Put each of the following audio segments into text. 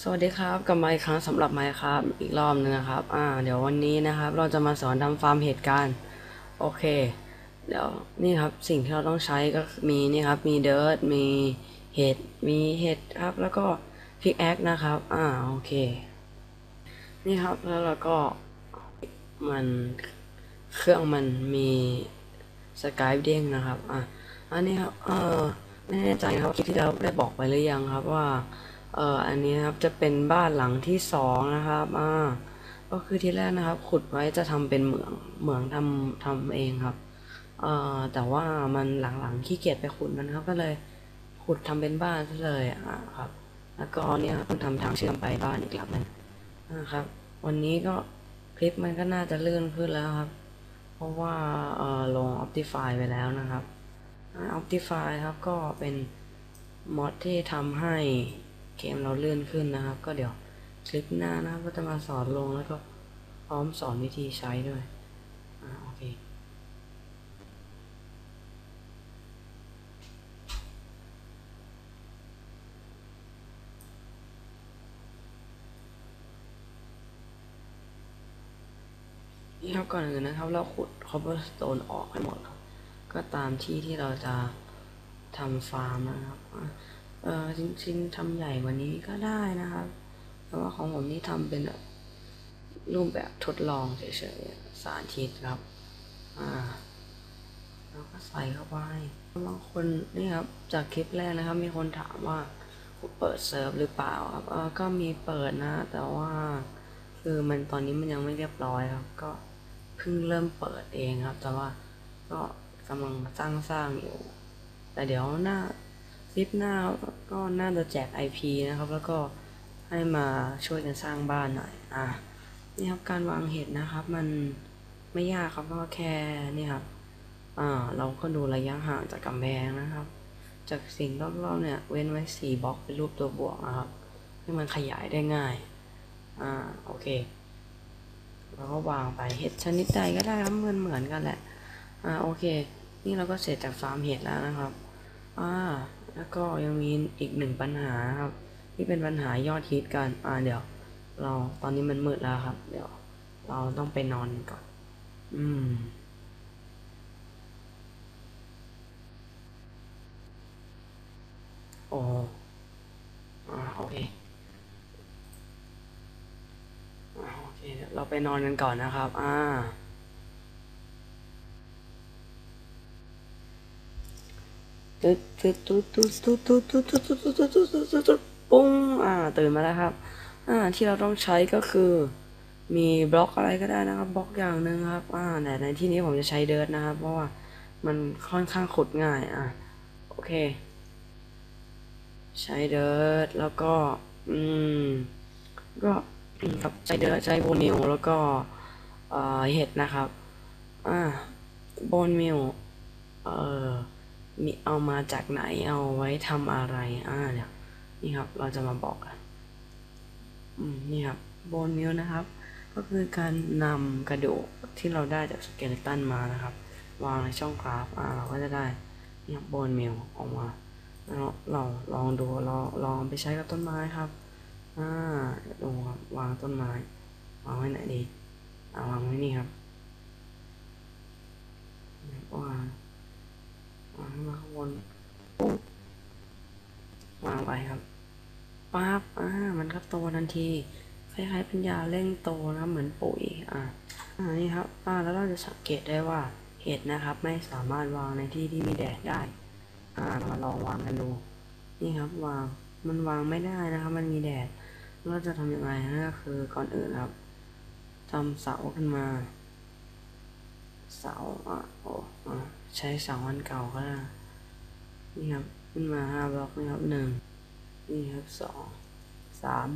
สวัสดีครับกลับมาอีกครั้งสำหรับไมค์ครับอีกรอบหนึงนะครับอ่าเดี๋ยววันนี้นะครับ เราจะมาสอนทำฟาร์มเห็ดกันโอเคเดี๋ยวนี่ครับสิ่งที่เราต้องใช้ก็มีนี่ครับมีเดิร์ดมีเห็ดมีเห็ดครับแล้วก็พิกแอคนะครับอ่าโอเค นี่ครับแล้วเราก็มันเครื่องมันมีสกายเด้งนะครับอะอันนี้ครับเออไม่แน่ใจครับคลิปที่เราได้บอกไปหรือยังครับว่า เอ่ออันนี้นะครับจะเป็นบ้านหลังที่สองนะครับอ่าก็คือที่แรกนะครับ ขุดไว้จะทำเป็นเหมืองเหมืองทำทำเองครับเอ่อแต่ว่ามันหลังๆขี้เกียจไปขุดมันครับก็เลย ขุดทำเป็นบ้านซะเลยอ่าครับ แล้วก็เนี่ยครับทำทางเชื่อมไปบ้านอีกหลังหนึงนะครับ วันนี้ก็คลิปมันก็น่าจะลื่นขึ้นแล้วครับ เพราะว่าเอ่อลง Optify ไปแล้วนะครับ Optify ครับก็เป็นมอดที่ทำให้ เกมเราเลื่อนขึ้นนะครับ ก็เดี๋ยวคลิปหน้านะครับก็จะมาสอนลงแล้วก็พร้อมสอนวิธีใช้ด้วยอ่าโอเคนี่ครับก่อนอื่นนะครับ เราขุด cobblestone ออกให้หมดครับ ก็ตามที่ที่เราจะทำฟาร์มนะครับ เออจริงๆทำใหญ่กว่านี้ก็ได้นะครับแต่ว่าของผมนี่ทำเป็นรูปแบบทดลองเฉยๆสาธิตครับ อ่าแล้วก็ใส่เข้าไปบางคนนี่ครับจากคลิปแรกนะครับ มีคนถามว่าเปิดเซิร์ฟหรือเปล่าครับเออก็มีเปิดนะ แต่ว่าคือมันตอนนี้มันยังไม่เรียบร้อยครับ ก็เพิ่งเริ่มเปิดเองครับ แต่ว่าก็กำลังสร้างสร้างอยู่ แต่เดี๋ยวหน้า คลิปหน้าก็น่าจะแจก IP นะครับ แล้วก็ให้มาช่วยกันสร้างบ้านหน่อย อะ นี่ครับการวางเห็ดนะครับ มันไม่ยากครับก็แค่นี่ครับ อ่า เราก็ดูระยะห่างจากกำแพงนะครับ จากสิ่งรอบๆเนี่ย เว้นไว้สี่บล็อกเป็นรูปตัวบวกนะครับ ให้มันขยายได้ง่าย อ่า โอเค เราก็วางไปเห็ดชนิดใดก็ได้ครับเหมือนเหมือนกันแหละ อ่า โอเค นี่เราก็เสร็จจากฟาร์มเห็ดแล้วนะครับ อ่า แล้วก็ยังมีอีกหนึ่งปัญหาครับ ที่เป็นปัญหายอดฮิตกันอ่าเดี๋ยว เราตอนนี้มันมืดแล้วครับ เดี๋ยว เราต้องไปนอนก่อน อืมโอ้อ่าโอเคอ่าโอเคเดี๋ยวเราไปนอนกันก่อนนะครับ อ่า ตึ๊ดตึ๊ดตึ๊ดตึ๊ดตึ๊ดตึ๊ดตึ๊ดตึ๊ดตึ๊ดตึ๊ดตึ๊ดตึ๊ดตึ๊ดตึ๊ดปุ้งอ่าตื่นมาแล้วครับ อ่า ที่เราต้องใช้ก็คือ มีบล็อกอะไรก็ได้นะครับบล็อกอย่างหนึ่งครับ อ่าแต่ในที่นี้ผมจะใช้เดิร์ดนะครับ เพราะว่ามันค่อนข้างขุดง่ายอ่าโอเค ใช้เดิร์ดแล้วก็ อืม ก็ครับใช้เดิร์ดใช้โบนิวแล้วก็เอ่อเห็ดนะครับ อ่าโบนมิวเอ่อ มีเอามาจากไหนเอาไว้ทำอะไรอ่าเดี๋ยวนี่ครับเราจะมาบอกกันอืมนี่ครับโบนมิวนะครับ ก็คือการนำกระดูกที่เราได้จากสเกเลตันมานะครับ วางในช่องกราฟอ่าเราก็จะได้นี่ครับโบนมิวออกมาแล้วเราลองดูเราลองไปใช้กับต้นไม้ครับอ่าดูครับวางต้นไม้วางไว้ไหนดีอ่าวางไว้นี่ครับวาง วางมาข้างบนปุ๊บวางไปครับปั๊บอ่ามันก็โตทันทีคล้ายๆเป็นยาเร่งโตนะเหมือนปุ๋ยอ่าอ่านี่ครับอ่าแล้วเราจะสังเกตได้ว่าเห็ดนะครับ ไม่สามารถวางในที่ที่มีแดดได้ อ่ามาลองวางกันดูนี่ครับวางมันวางไม่ได้นะครับ มันมีแดดเราจะทำยังไงนะก็คือก่อนอื่นครับทำเสาขึ้นมา เสาอะโอ้อะ ใช้เสาอันเก่าก็ได้นี่ครับขึ้นมาห้าบล็อกนี่ครับหนึ่งนี่ครับสองสาม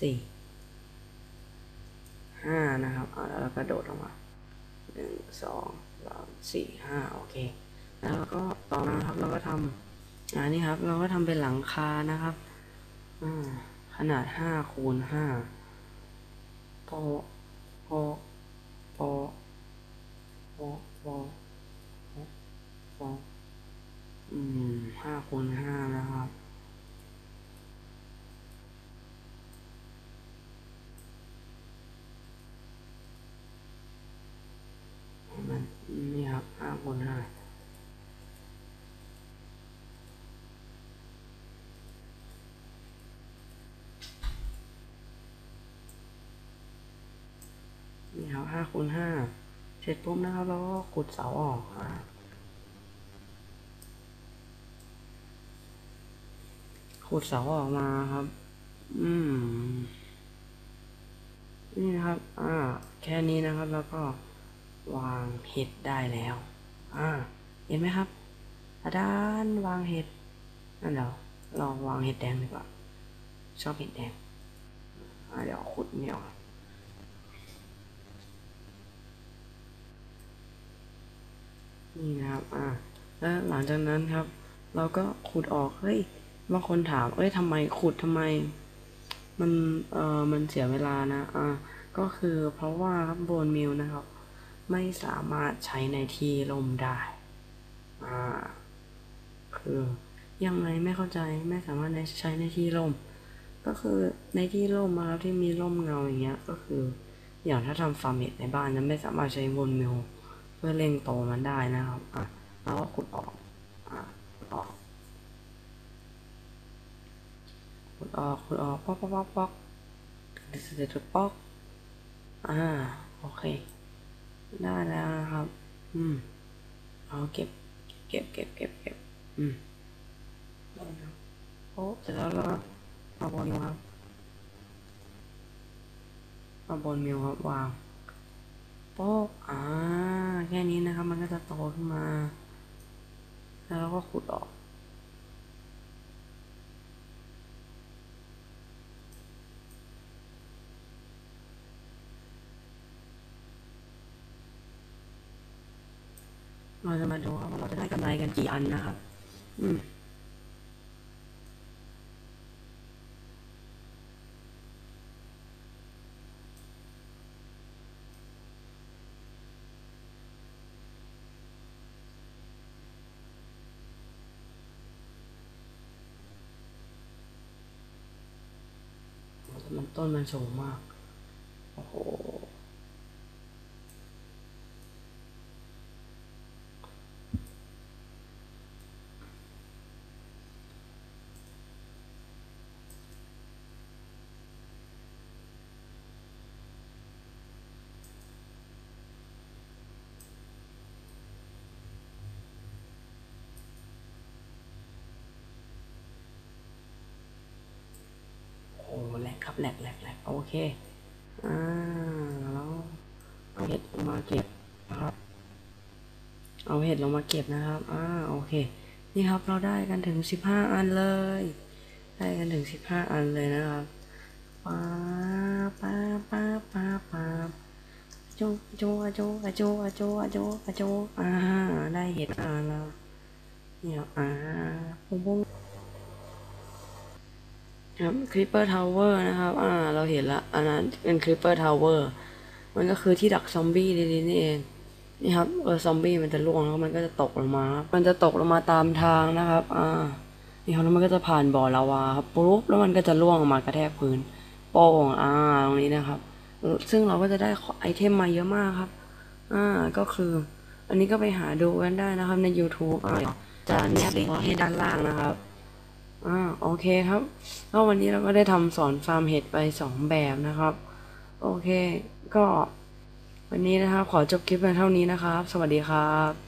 สี่ห้านะครับอะแล้วเราก็โดดลงมาหนึ่งสองสามสี่ห้าโอเค แล้วก็ต่อมาครับเราก็ทำอ่านี่ครับเราก็ทำเป็นหลังคานะครับอขนาดห้าคูณห้าโปะโปะโปะโปะโปะโปะ ฟองอืมห้าคูณห้านะครับมันี่ครับห้าคูณห้านี่ครับห้าคูณห้าเสร็จปุ๊บนะครับแล้วก็กดเสาออกอ่า ขุดเสาออกมาครับ อืม นี่นะครับ อ่า แค่นี้นะครับ แล้วก็วางเห็ดได้แล้ว อ่า เห็นไหมครับอาดานวางเห็ด นั่นเดี๋ยวลองวางเห็ดแดงดีกว่า ชอบเห็ดแดง อ่า เดี๋ยวขุดเนี่ยนี่นะครับ อ่า แล้วหลังจากนั้นครับ เราก็ขุดออก เฮ้ย บางคนถาม เอ้ยทำไมขุดทำไม มันเอ่อมันเสียเวลานะ อ่า ก็คือเพราะว่าครับโบนมิลนะครับ ไม่สามารถใช้ในที่ร่มได้ อ่า คือยังไงไม่เข้าใจไม่สามารถใช้ในที่ร่มก็คือในที่ร่มนะครับที่มีร่มเงาอย่างเงี้ย ก็คือ อย่างถ้าทำฟาร์มเห็ดในบ้านนั้นไม่สามารถใช้บนมิลเพื่อเร่งโตมันได้นะครับ อะเราก็ขุดออก อะออก ขุดออกขุดออกป๊อกป๊อกป๊อกป๊อกเสร็จป๊อกอ่าโอเค ได้แล้วนะครับ อืมเอาเก็บ เก็บเก็บเก็บเก็บอืมโอ้เสร็จแล้วเราเอาบนมิวครับเอาบนมิวครับวางโป๊ะอ่าแค่นี้นะครับ มันก็จะโตขึ้นมา แล้วเราก็ขุดออก จะมาดูครับว่าเราจะได้กำไรกันกี่อันนะครับ อืมมันต้นมันสูงมาก โอ้โห โอ้ แหลกแหลกแหลกโอเค อ่า แล้วเอาเห็ดลงมาเก็บนะครับ เอาเห็ดลงมาเก็บนะครับ อ่า โอเค นี่ครับเราได้กันถึงสิบห้าอันเลย ได้กันถึงสิบห้าอันเลยนะครับป้าป้าป้าป้าป้าโจโจอะโจโจโจโจโจอ่า ได้เห็ดอ่าแล้วเนี่ยอ่าปุ้งปุ้ง ครับ Creeper Tower นะครับ อ่า เราเห็นละ อันนั้นเป็น Creeper Tower มันก็คือที่ดักซอมบี้ดีๆนี่เอง นี่ครับ เออ ซอมบี้มันจะล่วงแล้วมันก็จะตกลงมา มันจะตกลงมาตามทางนะครับ อ่า นี่ครับแล้วมันก็จะผ่านบ่อลาวาครับปุ๊บ แล้วมันก็จะล่วงมากระแทกพื้น โป้งอ่า ตรงนี้นะครับเออซึ่งเราก็จะได้ไอเทมมาเยอะมากครับ อ่า ก็คือ อันนี้ก็ไปหาดูกันได้นะครับใน YouTube อ่าจะแนบลิงก์ไว้ให้ด้านล่างนะครับ อ่าโอเคครับแล้ววันนี้เราก็ได้ทำสอนฟาร์มเห็ดไปสองแบบนะครับ โอเค ก็ วันนี้นะครับ ขอจบคลิปไปเท่านี้นะครับ สวัสดีครับ